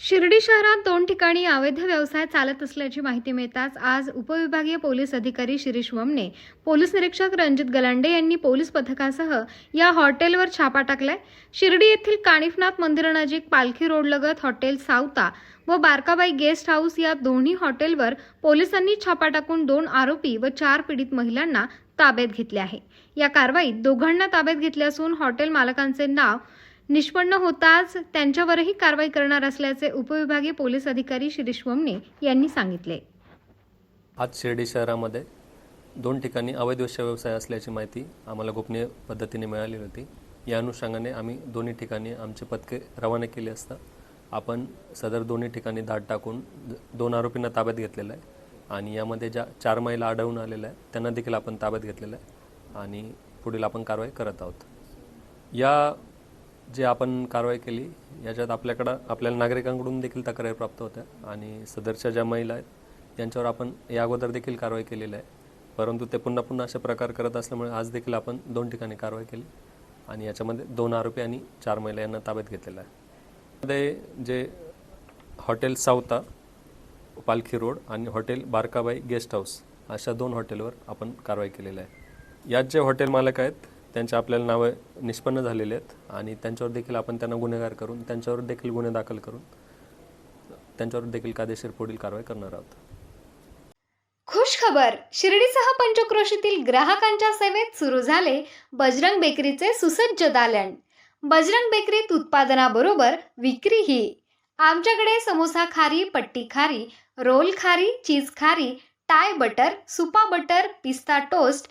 शिर्डी शहरात दोन ठिकाणी अवैध व्यवसाय चालत असल्याची माहिती मिळताच आज उपविभागीय पोलीस अधिकारी शिरीष वमने पोलीस निरीक्षक रणजित गलांडे यांनी पोलीस पथकासह या हॉटेलवर छापा टाकलाय. शिर्डी येथील कानिफनाथ मंदिरानजीक पालखी रोडलगत हॉटेल सावता व बारकाबाई गेस्ट हाऊस या दोन्ही हॉटेलवर पोलिसांनी छापा टाकून दोन आरोपी व चार पीडित महिलांना ताब्यात घेतले आहे. या कारवाईत दोघांना ताब्यात घेतले असून हॉटेल मालकांचे नाव निष्पन्न होताच त्यांच्यावरही कारवाई करणार असल्याचे उपविभागीय पोलीस अधिकारी शिरीष वमने यांनी सांगितले. आज शिर्डी शहरामध्ये दोन ठिकाणी अवैध व्यवसाय असल्याची माहिती आम्हाला गोपनीय पद्धतीने मिळाली होती. या अनुषंगाने आम्ही दोन्ही ठिकाणी आमचे पथके रवाना केले असता आपण सदर दोन्ही ठिकाणी धाड टाकून दोन आरोपींना ताब्यात घेतलेलं आहे आणि यामध्ये ज्या चार महिला आढळून आलेल्या आहेत त्यांना देखील आपण ताब्यात घेतलेलं आहे आणि पुढील आपण कारवाई करत आहोत. या जे आपण कारवाई केली याच्यात आपल्याकडं आपल्याला नागरिकांकडून देखील तक्रारी प्राप्त होत्या आणि सदरच्या ज्या महिला आहेत यांच्यावर आपण या अगोदर देखील कारवाई केलेली आहे. परंतु ते पुन्हा पुन्हा असे प्रकार करत असल्यामुळे आज देखील आपण दोन ठिकाणी कारवाई केली आणि याच्यामध्ये दोन आरोपी आणि चार महिला यांना ताब्यात घेतलेलं आहे. मध्ये जे हॉटेल सावता पालखी रोड आणि हॉटेल बारकाबाई गेस्ट हाऊस अशा दोन हॉटेलवर आपण कारवाई केलेली आहे. यात जे हॉटेल मालक आहेत त्यांचे आपल्याला नावं निष्पन्न झालेले आहेत आणि त्यांच्यावर देखील आपण त्यांना गुन्हेगार करून त्यांच्यावर देखील गुन्हे दाखल करून त्यांच्यावर देखील कायदेशीर पुढील कारवाई करणार आहोत. खुश खबर शिर्डीसह पंचक्रोशीतील ग्राहकांच्या सेवेत सुरू झाले बजरंग बेकरीचे सुसज्ज दालन. बजरंग बेकरीत उत्पादनाबरोबर विक्रीही. आमच्याकडे समोसा खारी पट्टी खारी रोल खारी चीज खारी टाय बटर सुपा बटर पिस्ता toast